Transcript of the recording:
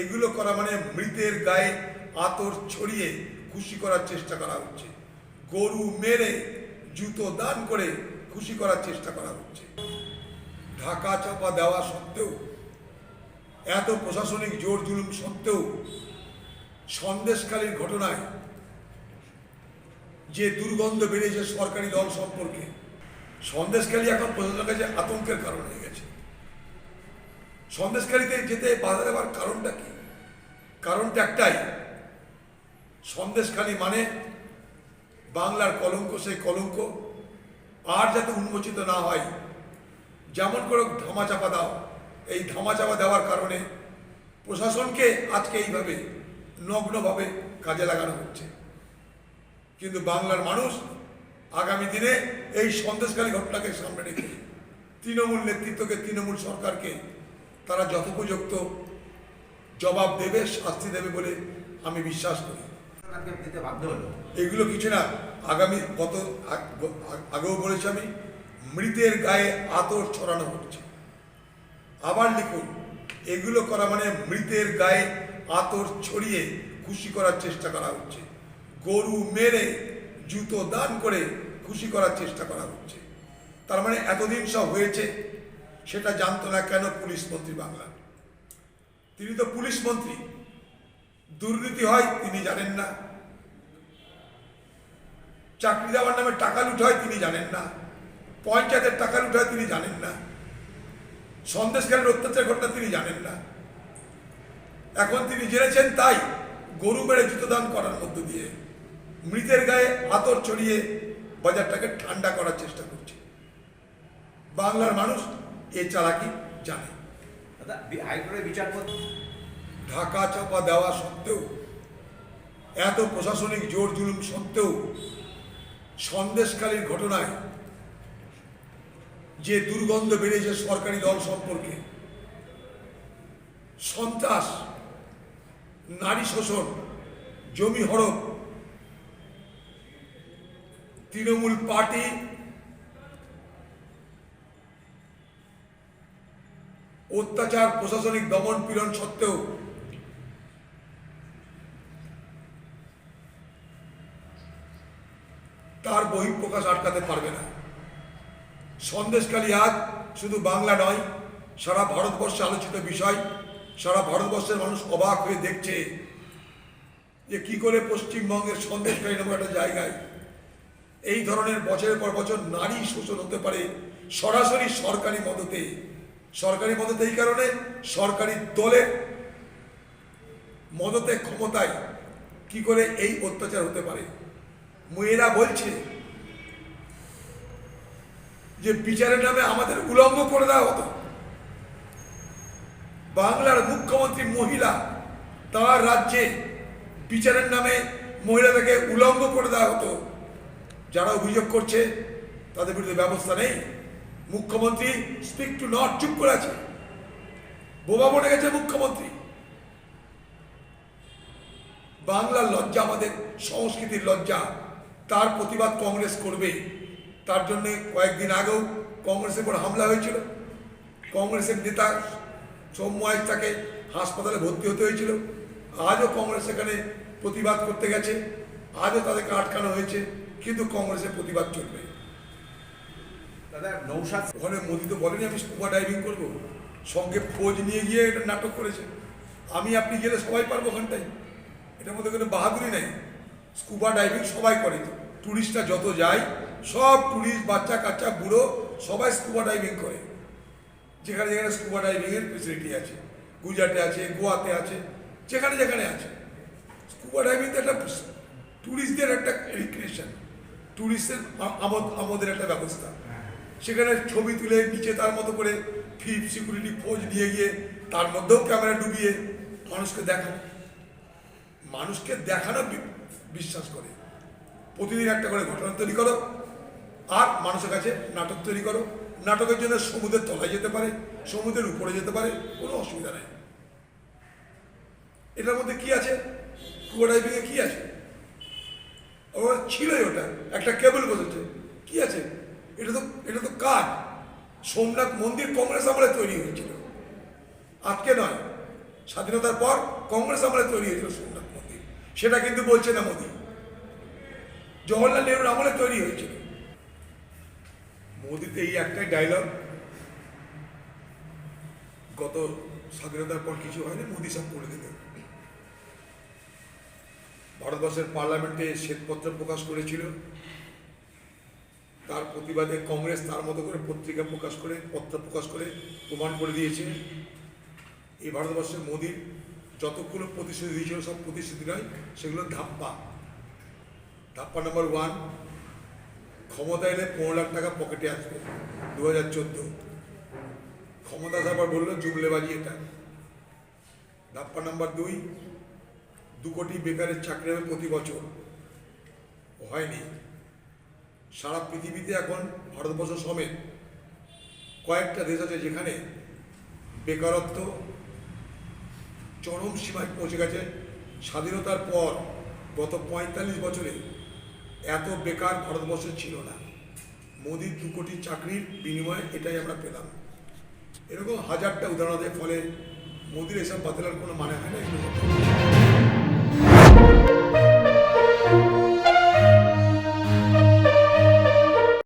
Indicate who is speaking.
Speaker 1: এগুলো করা মানে মৃতের গায়ে আতর ছড়িয়ে খুশি করার চেষ্টা করা হচ্ছে। গরু মেরে জুতো দান করে খুশি করার চেষ্টা করা হচ্ছে। ঢাকা চাপা দেওয়া সত্ত্বেও, এত প্রশাসনিক জোর জুলুম সত্ত্বেও সন্দেশকালীর ঘটনায় যে দুর্গন্ধ বেড়েছে সরকারি দল সম্পর্কে সন্দেশকালী এখন প্রশাসনের কাছে আতঙ্কের কারণ হয়ে গেছে। সন্দেশকালীতে যেতে বাধা দেওয়ার কারণটা কি? কারণটা একটাই। সন্দেশখালী মানে বাংলার কলঙ্ক, সেই কলঙ্ক। আর যাতে উন্মোচিত না হয়, যেমন করে ধামাচাপা দাও, এই ধামাচাপা দেওয়ার কারণে প্রশাসনকে আজকে এইভাবে নগ্নভাবে কাজে লাগানো হচ্ছে। কিন্তু বাংলার মানুষ আগামী দিনে এই সন্দেশকালী ঘটনাকে সামনে রেখে তৃণমূল নেতৃত্বকে, তৃণমূল সরকারকে তারা যথোপযুক্ত জবাব দেবে, শাস্তি দেবে বলে আমি বিশ্বাস করি। এগুলো কিছু না, আগামী গত আগ- আগ- আগেও বলেছি আমি, মৃতের গায়ে আতর ছড়ানো হচ্ছে। আবার লিখুন, এগুলো করা মানে মৃতের গায়ে আতর ছড়িয়ে খুশি করার চেষ্টা করা হচ্ছে। গরু মেরে জুতো দান করে খুশি করার চেষ্টা করা হচ্ছে। তার মানে এতদিন সব হয়েছে সেটা জানতো না কেন পুলিশ মন্ত্রী বাংলার তিনি তো পুলিশ মন্ত্রী। দুর্নীতি হয়, তিনি জানেন না। চাকরি দেওয়ার নামে টাকা লুট হয়, তিনি জানেন না। পঞ্চায়েতের টাকা লুট হয়, তিনি জানেন না। সন্দেশকারীর অত্যাচার ঘটনা, তিনি জানেন না। এখন তিনি জেনেছেন তাই গরু মেরে জুতোদান করার মধ্য দিয়ে। মৃতের গায়ে আতর ছড়িয়ে বাজারটাকে ঠান্ডা করার চেষ্টা করছে। বাংলার মানুষ এ চালাকি জানে?
Speaker 2: হাইকোর্টের বিচারপতি?
Speaker 1: ঢাকা চাপা দেওয়া সত্ত্বেও এত প্রশাসনিক জোর জুলুম সত্ত্বেও সন্দেশকালীর ঘটনায় যে দুর্গন্ধ বেড়েছে সরকারি দল সম্পর্কে সন্ত্রাস নারী শোষণ জমি হড়প তৃণমূল পার্টি অত্যাচার, প্রশাসনিক দমন পীড়ন সত্ত্বেও তার বহিঃপ্রকাশ আটকাতে পারবে না। সন্দেশকালী আজ শুধু বাংলা নয়, সারা ভারতবর্ষে আলোচিত বিষয়। সারা ভারতবর্ষের মানুষ অবাক হয়ে দেখছে যে কি করে পশ্চিমবঙ্গের সন্দেশকালী নামক একটা জায়গায় এই ধরনের বছরের পর বছর নারী শোষণ হতে পারে সরাসরি সরকারি মদতে। সরকারি মদতে এই কারণে সরকারি দলের মদতে ক্ষমতায় কি করে এই অত্যাচার হতে পারে? মেয়েরা বলছে যে বিচারের নামে আমাদের উলঙ্গ করে দেওয়া হতো। বাংলার মুখ্যমন্ত্রী মহিলা তার রাজ্যে বিচারের নামে মহিলাদেরকে উলঙ্গ করে দেওয়া হতো। যারা অভিযোগ করছে, তাদের বিরুদ্ধে ব্যবস্থা নেই। মুখ্যমন্ত্রী স্পিক টু নট চুপ করে আছে। বোবা বনে গেছে মুখ্যমন্ত্রী। বাংলার লজ্জা আমাদের, সংস্কৃতির লজ্জা। তার প্রতিবাদ কংগ্রেস করবে। তার জন্য কয়েকদিন আগেও কংগ্রেসের উপর হামলা হয়েছিল। কংগ্রেসের নেতা সৌম্য তাকে হাসপাতালে ভর্তি হতে হয়েছিল। আজও কংগ্রেস এখানে প্রতিবাদ করতে গেছে। আজও তাদেরকে আটকানো হয়েছে। কিন্তু কংগ্রেসের প্রতিবাদ চলবে।
Speaker 2: দাদা, নৌসাদ,
Speaker 1: ওখানে মোদি তো বলেনি আমি স্কুবা ডাইভিং করব। সঙ্গে ফৌজ নিয়ে গিয়ে এটা নাটক করেছে। আমি, আপনি গেলে সবাই পারব ওখানটায়। এটার মধ্যে কোনো বাহাদুরি নেই। স্কুবা ডাইভিং সবাই করে। টুরিস্টরা যত যায়, সব টুরিস্ট, বাচ্চা, কাচ্চা, বুড়ো, সবাই স্কুবা ডাইভিং করে। যেখানে যেখানে স্কুবা ডাইভিংয়ের ফেসিলিটি আছে। গুজরাটে আছে, গোয়াতে আছে, যেখানে যেখানে আছে। স্কুবা ডাইভিং একটা টুরিস্টদের একটা রিক্রিয়েশন টুরিস্টের আমোদ আমোদের একটা ব্যবস্থা। সেখানে ছবি তুলে নিচে তার মতো করে ফিপ সিকিউরিটি ফৌজ দিয়ে গিয়ে তার মধ্যেও ক্যামেরা ডুবিয়ে মানুষকে দেখানো। মানুষকে দেখানো বিশ্বাস করে। প্রতিদিন একটা করে ঘটনা তৈরি করো আর মানুষের কাছে নাটক তৈরি করো। নাটকের জন্য সমুদ্রের তলায় যেতে পারে, সমুদ্রের উপরে যেতে পারে, কোনো অসুবিধা নেই। এটার মধ্যে কি আছে? কুয়া ডাইভিংয়ে কি আছে? ওর ছিলই ওটা, একটা কেবল বসেছে। কি আছে? এটা তো এটা তো কাজ সোমনাথ মন্দির কংগ্রেস আমলে তৈরি হয়েছিল। আজকে নয়। স্বাধীনতার পর কংগ্রেস আমলে তৈরি হয়েছিল সোমনাথ মন্দির। সেটা কিন্তু বলছে না মোদী। জওয়াহরলাল নেহরুর আমলে তৈরি হয়েছিল। মোদিতে এই একটাই ডায়লগ গত স্বাধীনতার পর কিছু হয়নি, মোদি সব করে দিল ভারতবর্ষের পার্লামেন্টে শ্বেতপত্র প্রকাশ করেছিল। তার প্রতিবাদে কংগ্রেস তার মতো করে পত্রিকা প্রকাশ করে, পত্র প্রকাশ করে প্রমাণ করে দিয়েছে। এই ভারতবর্ষের মোদির যতগুলো প্রতিশ্রুতি দিয়েছিল, সব প্রতিশ্রুতি নয়, সেগুলো ধাপ্পা। ধাপ্পা নাম্বার ওয়ান ক্ষমতা এলে পনেরো লাখ টাকা পকেটে আসবে দু হাজার চোদ্দ। ক্ষমতা আসার বলল জুমলেবাজি এটা। ধাপ্পা নাম্বার দুই, দু কোটি বেকারের চাকরি হবে প্রতি বছর। হয়নি। সারা পৃথিবীতে এখন ভারতবর্ষ সমেত কয়েকটা দেশ আছে যেখানে বেকারত্ব চরম সীমায় পৌঁছে গেছে। স্বাধীনতার পর গত পঁয়তাল্লিশ বছরে এত বেকার ভারতবর্ষে ছিল না। মোদির দু কোটি চাকরির বিনিময়ে এটাই আমরা পেলাম। এরকম হাজারটা উদাহরণ ফলে মোদির এসব বাতিলার কোনো মানে হয় না এগুলো।